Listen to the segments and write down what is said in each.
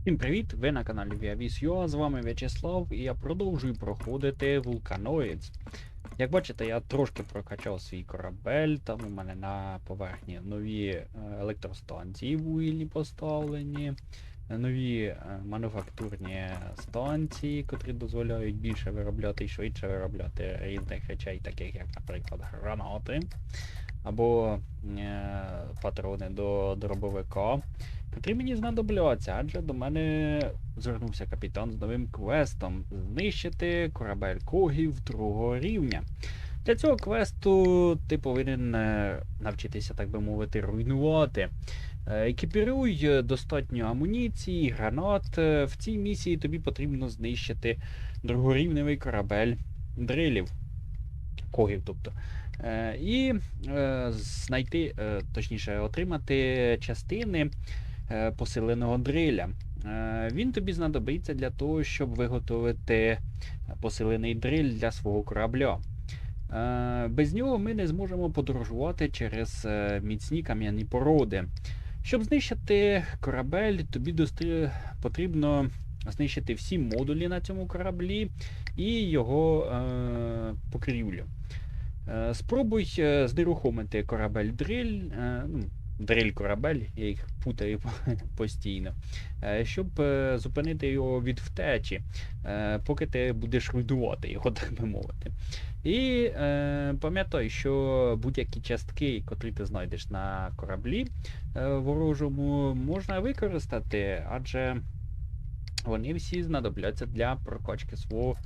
Всім привіт! Ви на каналі Viavis.ua, з вами В'ячеслав і я продовжую проходити Vulcanoids. Як бачите, я трошки прокачав свій корабель, там у мене на поверхні нові е, електростанції вугільні поставлені, нові е, мануфактурні станції, котрі дозволяють більше виробляти і швидше виробляти різних речей, таких як, наприклад, гранати або е, патрони до дробовика котрі мені знадобляться, адже до мене звернувся капітан з новим квестом знищити корабель когів другого рівня. Для цього квесту ти повинен е, навчитися, так би мовити, руйнувати. Е, Екіпіруй достатньо амуніції, гранат. Е, В цій місії тобі потрібно знищити другорівневий корабель дрилів. Когів, тобто. І знайти, точніше, отримати частини посиленого дриля. Е, Він тобі знадобиться для того, щоб виготовити посилений дриль для свого корабля. Е, Без нього ми не зможемо подорожувати через е, міцні кам'яні породи. Щоб знищити корабель, тобі потрібно знищити всі модулі на цьому кораблі і його е, покрівлю. Е, Спробуй е, знерухомити корабель дриль, е, ну, дриль корабель, я їх путаю постійно, е, щоб е, зупинити його від втечі, е, поки ти будеш руйнувати його, так би мовити. І е, пам'ятай, що будь-які частки, котрі ти знайдеш на кораблі е, ворожому, можна використати, адже вони всі знадобляться для прокачки свого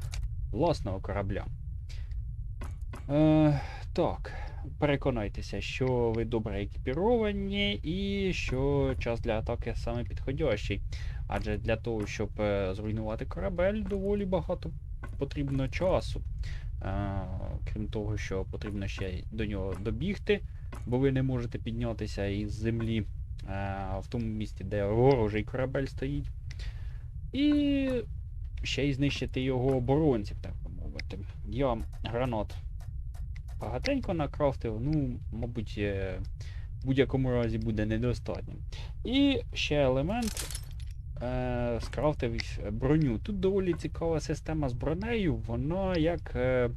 власного корабля. Е, так, переконайтеся, що ви добре екіпіровані і що час для атаки саме підходящий. Адже для того, щоб е, зруйнувати корабель, доволі багато потрібно часу. Е, крім того, що потрібно ще до нього добігти, бо ви не можете піднятися із землі е, в тому місці, де ворожий корабель стоїть. І ще й знищити його оборонців, так би мовити. Я гранат багатенько накрафтив, ну, мабуть, е, в будь-якому разі буде недостатнім. І ще елемент е, скрафтив броню. Тут доволі цікава система з бронею, вона як е,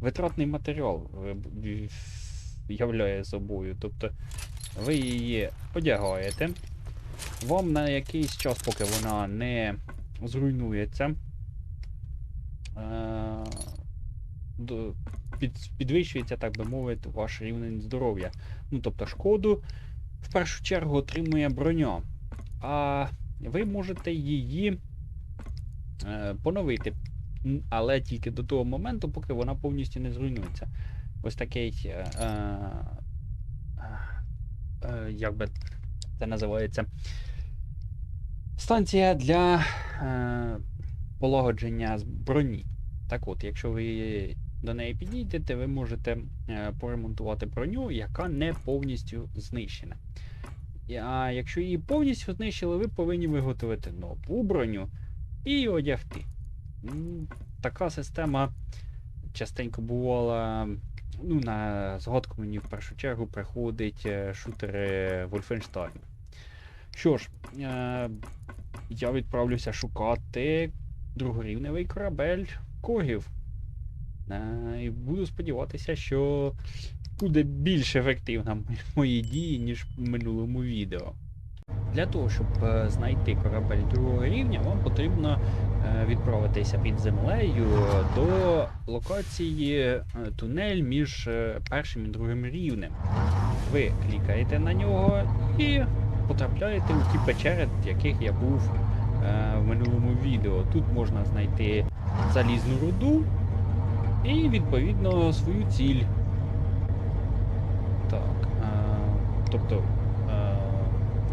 витратний матеріал е, являє собою. Тобто ви її одягаєте. Вам на якийсь час, поки вона не зруйнується, е, під, підвищується, так би мовити, ваш рівень здоров'я. Ну, тобто шкоду в першу чергу отримує броня. А ви можете її е, поновити. Але тільки до того моменту, поки вона повністю не зруйнується. Ось такий. Е, е, е, як би це називається? Станція для е, полагодження броні. Так от, якщо ви до неї підійдете, ви можете е, поремонтувати броню, яка не повністю знищена. А якщо її повністю знищили, ви повинні виготовити нову броню і одягти. Така система частенько бувала. Ну, на згадку мені в першу чергу приходить е, шутери Wolfenstein. Що ж, е, я відправлюся шукати другорівневий корабель когів. Е, І буду сподіватися, що буде більш ефективна мої дії, ніж в минулому відео. Для того, щоб е, знайти корабель другого рівня, вам потрібно е, відправитися під землею до локації тунель між першим і другим рівнем. Ви клікаєте на нього і потрапляєте у ті печери, в яких я був в минулому відео. Тут можна знайти залізну руду і відповідно свою ціль. Так. Е, тобто е,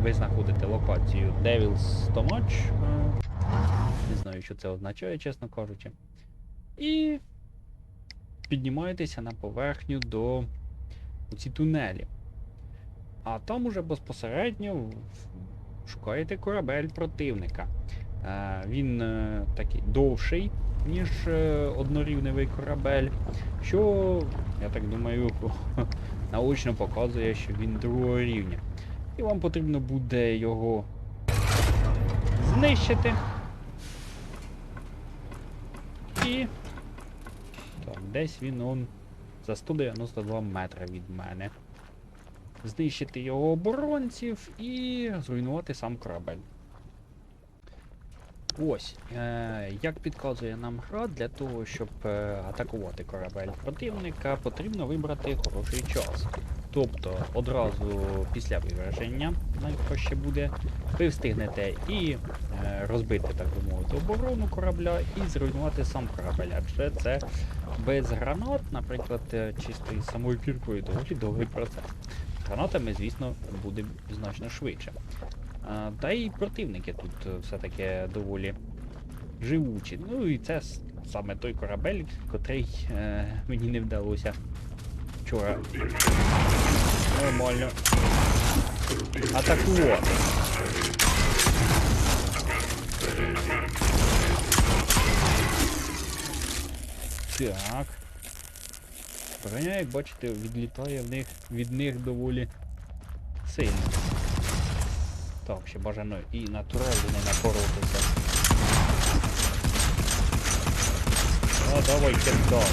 ви знаходите локацію Devil's Stomach. Е, не знаю, що це означає, чесно кажучи. І піднімаєтеся на поверхню до ці тунелі. А там уже безпосередньо шукаєте корабель противника. Він такий довший, ніж е, однорівневий корабель, що, я так думаю, наочно показує, що він другого рівня. І вам потрібно буде його знищити. І. Так, десь він он за 192 метри від мене. Знищити його оборонців і зруйнувати сам корабель. Ось, е, як підказує нам гра, для того, щоб е, атакувати корабель противника, потрібно вибрати хороший час. Тобто одразу після виверження найкраще буде, ви встигнете і е, розбити, так би мовити, оборону корабля, і зруйнувати сам корабель. Адже це без гранат, наприклад, чисто із самою кіркою доволі довгий процес. Гранатами, звісно, буде значно швидше. Та й противники тут е, все-таки доволі живучі. Ну і це саме той корабель, котрий е, мені не вдалося вчора нормально атакувати. Так. Броня, як бачите, відлітає в них, від них доволі сильно. Так, ще бажано і натурально не напоротися. А, давай кидай.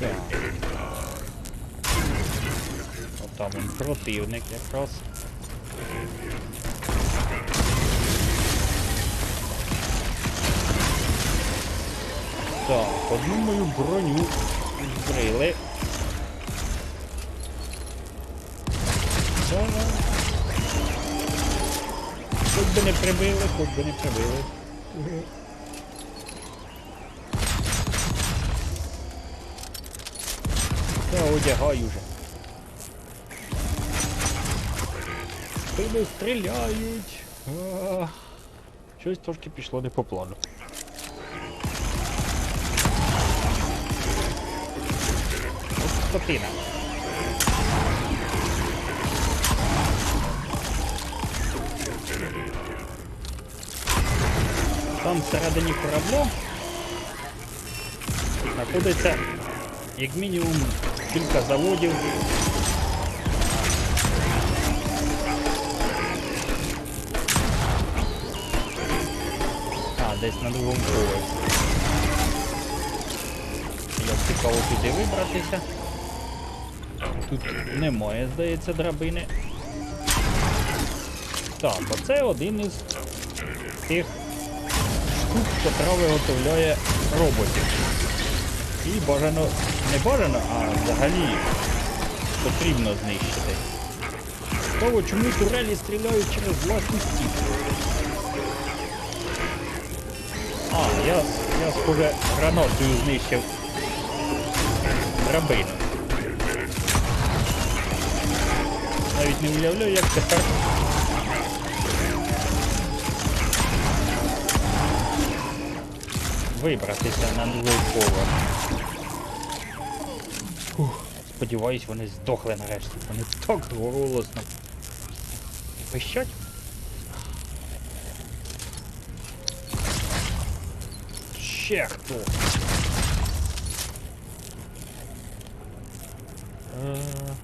Так. От там він противник якраз. Так, одну мою броню збрили. Хоч би не прибили, хоч би не прибили. Та одягай уже. Спини стріляють. Щось трошки пішло не по плану. Скотина. Там всередині корабля знаходиться як мінімум кілька заводів. А, десь на другому поверсі. Як цікаво туди вибратися. Тут немає, здається, драбини. Так, оце один із тих штук, котра виготовляє роботів. І бажано, не бажано, а взагалі потрібно знищити. Цікаво, чому турелі стріляють через власні стіни? А, я, я схоже гранатою знищив драбину. Навіть не уявляю, як тепер вибратися на поверх. Фух, сподіваюсь, вони здохли нарешті. Вони так голосно. Пищать? Ще хто? Так,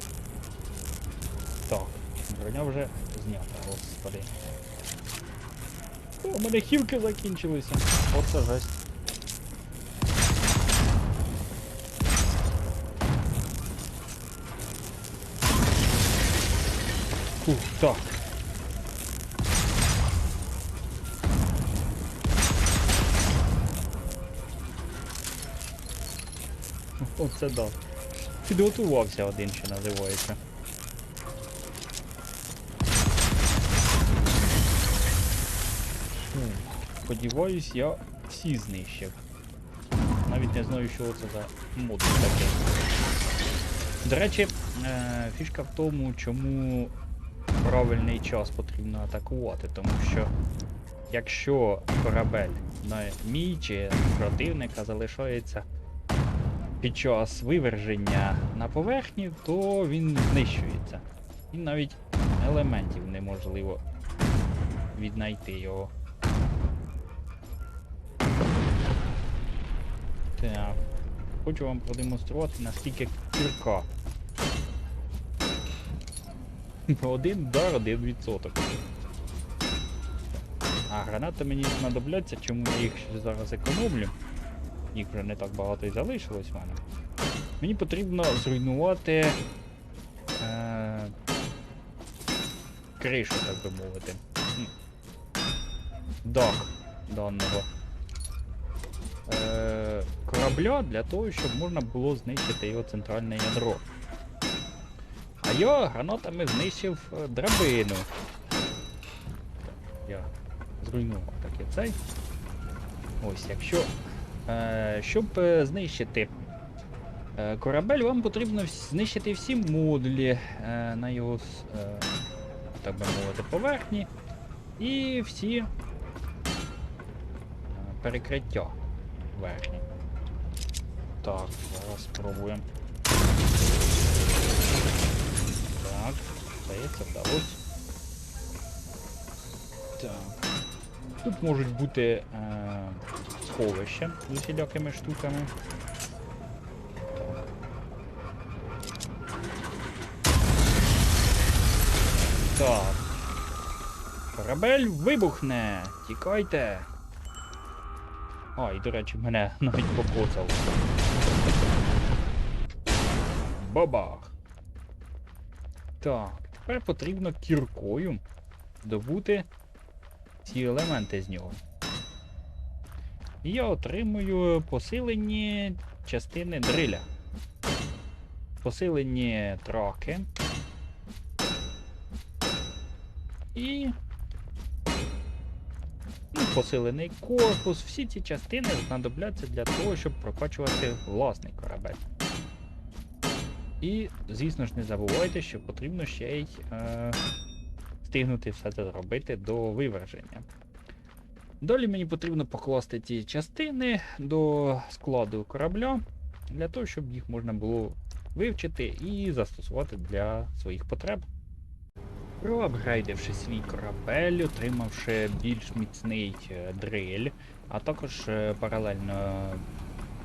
броня вже знята, господи. О, у мене хівки закінчилися. Оце жесть. Фух, так. Оце да. Підготувався один, що називається. Хм, Сподіваюсь, я всі знищив. Навіть не знаю, що це за мод такий. До речі, е, фішка в тому, чому правильний час потрібно атакувати, тому що якщо корабель на мій чи противника залишається під час виверження на поверхні, то він знищується. І навіть елементів неможливо віднайти його. Так. хочу вам продемонструвати, наскільки кірка. Один удар, один відсоток. А гранати мені знадобляться, чому я їх зараз економлю. Їх вже не так багато і залишилось в мене. Мені потрібно зруйнувати е, кришу, так би мовити. Дах даного корабля для того, щоб можна було знищити його центральне ядро. А я гранатами знищив е, драбину. Я зруйнував таки цей. Ось, якщо. Е, щоб е, знищити е, корабель, вам потрібно знищити всі модулі е, на його, е, так би мовити, поверхні. І всі перекриття верхні. Так, зараз спробуємо. Так, здається, вдалося. Так. Тут можуть бути е, сховища з усілякими штуками. Так. Корабель вибухне! Тікайте! І до речі, мене навіть покоцав. Бабах! Так, тепер потрібно кіркою добути ці елементи з нього. І я отримую посилені частини дриля. Посилені траки. І. Посилений корпус. Всі ці частини знадобляться для того, щоб прокачувати власний корабель. І, звісно ж, не забувайте, що потрібно ще й е, встигнути все це зробити до виверження. Далі мені потрібно покласти ці частини до складу корабля, для того, щоб їх можна було вивчити і застосувати для своїх потреб. Проапгрейдивши свій корабель, отримавши більш міцний е, дриль, а також е, паралельно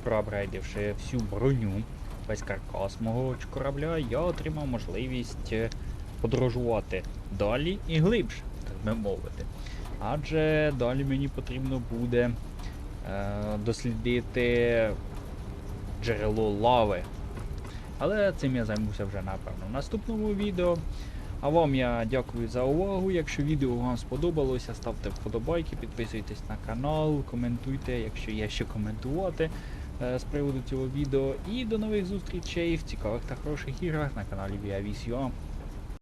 проапгрейдивши всю броню, весь каркас мого корабля, я отримав можливість е, подорожувати далі і глибше, так би мовити. Адже далі мені потрібно буде е, дослідити джерело лави. Але цим я займуся вже напевно в наступному відео. А вам я дякую за увагу. Якщо відео вам сподобалося, ставте вподобайки, підписуйтесь на канал, коментуйте, якщо є що коментувати е, з приводу цього відео. І до нових зустрічей в цікавих та хороших іграх на каналі ViaVis.ua.